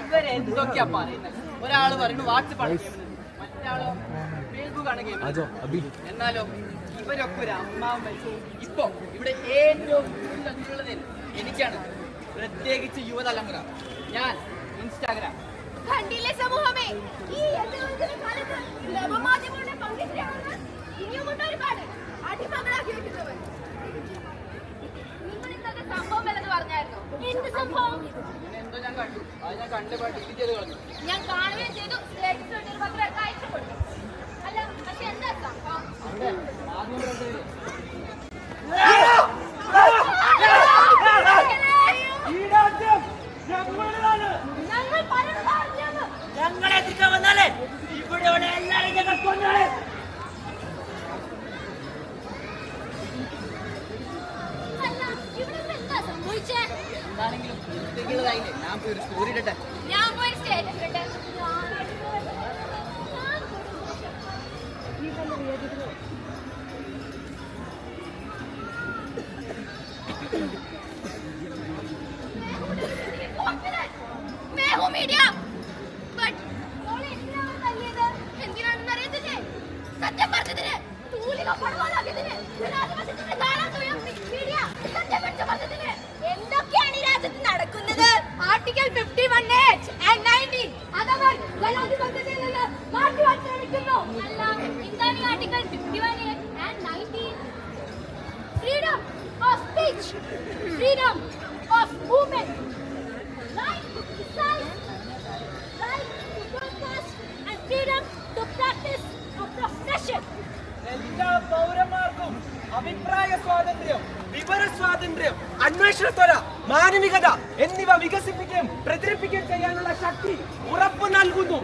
ഇവരെ എന്തൊക്കെയാ പറയുന്നത് ഒരാൾ പറയുന്നു വാട്സപ്പ് ആണ് മറ്റാളോ ഫേസ്ബുക്ക് ആണ് ഗെയിം എന്നാലോ ഇവരൊക്കെ ഒരു മരിച്ചു ഇപ്പോ ഇവിടെ ഏറ്റവും കൂടുതൽ അതിലുള്ളത് എനിക്കാണ് പ്രത്യേകിച്ച് യുവതലമുറ ഞാൻ ഇൻസ്റ്റാഗ്രാം കണ്ടില്ലേ സമൂഹമേ? ഈ യന്ത്രവൽക്കരണ കാലത്ത് നവമാധ്യമങ്ങളുടെ പങ്കിട്ടാണ് ഇനിയുമുണ്ട് ഒരുപാട് അടിമകളാക്കി വെക്കുന്നവർ നിങ്ങൾ ഇന്നത്തെ സംഭവം പറഞ്ഞായിരുന്നു? എന്ത് സംഭവം? എന്തോ ഞാൻ കണ്ടു ഞാൻ കാണുകയും ചെയ്തു. ലേറ്റസ്റ്റ് ആയിട്ട് ഒരു പത്രം അയച്ചു കൊടുത്തു. അല്ല പക്ഷെ എന്താ ഞങ്ങളെ എത്തിക്കാൻ വന്നാലേ? ഇവിടെ എല്ലാവരും ഞങ്ങൾ കൊന്നാളെ. എന്താണെങ്കിലും ഞാൻ പോയി ഒരു സ്റ്റോറി ഇടട്ടെ. ഞാൻ പോയി സ്റ്റേറ്റസ് ഇട്ടെ मैं 11, and 19. Freedom of speech, freedom of movement, right to criticize, right to protest, and freedom to practice a profession. എല്ലാ പൗരന്മാർക്കും അഭിപ്രായ സ്വാതന്ത്ര്യം വിവര സ്വാതന്ത്ര്യം അന്വേഷണത്വര മാനവികത എന്നിവ വികസിപ്പിക്കുകയും പ്രചരിപ്പിക്കുകയും ചെയ്യാനുള്ള ശക്തി ഉറപ്പു നൽകുന്നു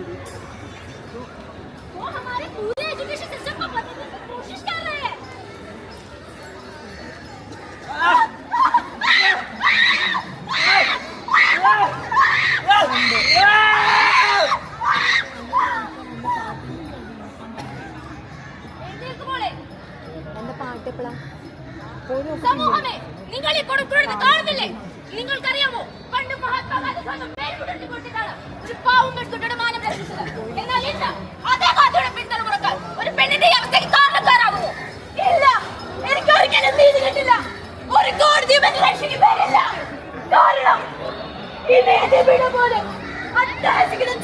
പോലും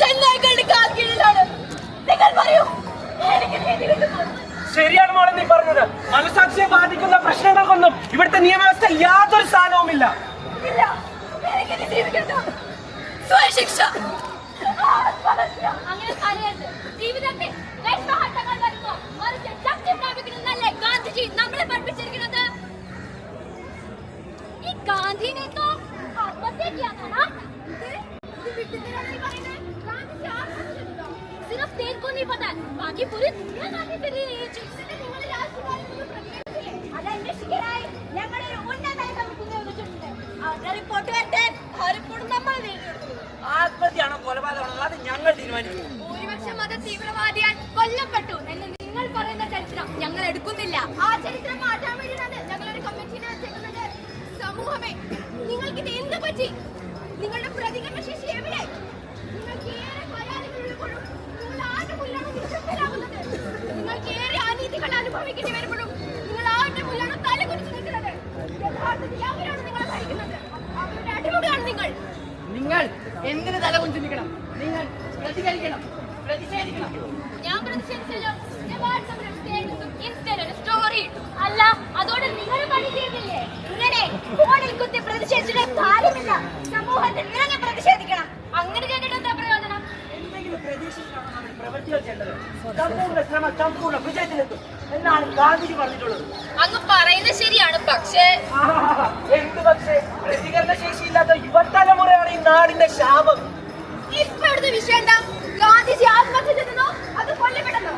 ചെന്നായ്ക്കളുടെ നിങ്ങൾ പറയൂ എനിക്ക് നീതി കിട്ടുമോ? ശരിയാണ് മോളെ നീ പറഞ്ഞത്. മനസാക്ഷിയെ ബാധിക്കുന്ന പ്രശ്നങ്ങൾക്കൊന്നും ഇവിടുത്തെ നിയമവ്യവസ്ഥ യാതൊരു സ്ഥാനവുമില്ല ജീവിതത്തെ വിഷമഘട്ടങ്ങൾ വരുമ്പോൾ നീ പതാൻ ബാക്കി പുരി ഞാൻ നാട്ടിൽ തരികയെ നിങ്ങൾ രാഷ്ട്രീയ പ്രതികരിച്ചില്ലേ അത് കൊലപാതകമാണോ അത് ഞങ്ങൾ തീരുമാനിക്കും കൊല്ലപ്പെട്ടു എന്ന് നിങ്ങൾ പറയുന്ന ചരിത്രം ഞങ്ങൾ എടുക്കുന്നില്ല ആ ചരിത്രം മാറ്റാൻ കമ്മിറ്റിനെ സമൂഹമേ നിങ്ങൾക്ക് എന്ത് പറ്റി നിങ്ങളുടെ പ്രതികരണ ശേഷി എവിടെ നിങ്ങൾക്ക് വരുമ്പോഴും നിങ്ങൾ ആരുടെ മുന്നിലാണ് തല കുറിച്ച് നിൽക്കുന്നത്? യഥാർത്ഥത്തിൽ അവരാണ് നിങ്ങളെ ഭരിക്കുന്നത്. അവരുടെ അടിമകളാണ് നിങ്ങൾ. നിങ്ങൾ എന്തിനു തല കുഞ്ചിരിക്കണം നിങ്ങൾ പ്രതികരിക്കണം. പ്രതിഷേധിക്കണം. ഞാൻ പ്രതിഷേധിച്ചല്ലോ. ഞാൻ വാട്സാപ്പിലും സ്റ്റേറ്റസും ഇൻസ്റ്റയിലും സ്റ്റോറി അല്ല അതോടെ നിങ്ങൾ പണി ചെയ്യുന്നില്ലേ? ഇങ്ങനെ ഫോണിൽ കുത്തി പ്രതിഷേധിച്ചിട്ട് കാര്യമില്ല. സമൂഹത്തിൽ ഇറങ്ങി പ്രതിഷേധിക്കണം. അങ്ങനെ പ്രയോജനം ശ്രമം എന്നാണ് ഗാന്ധിജി പറഞ്ഞിട്ടുള്ളത് അങ്ങ് പറയുന്നത് ശരിയാണ്. പക്ഷേ എന്ത് പക്ഷേ പ്രതികരണ ശേഷിയില്ലാത്ത യുവതലമുറയാണ് ഈ നാടിന്റെ ശാപം ഇപ്പൊ വിഷയം എന്താ? ഗാന്ധിജി ആത്മഹത്യ അത് കൊല്ലപ്പെട്ടെന്നോ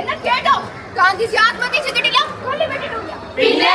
എന്നാ കേട്ടോ. ഗാന്ധിജി ആത്മഹത്യ ചെയ്തിട്ടില്ല കൊല്ലപ്പെട്ടിട്ടില്ല പിന്നെ?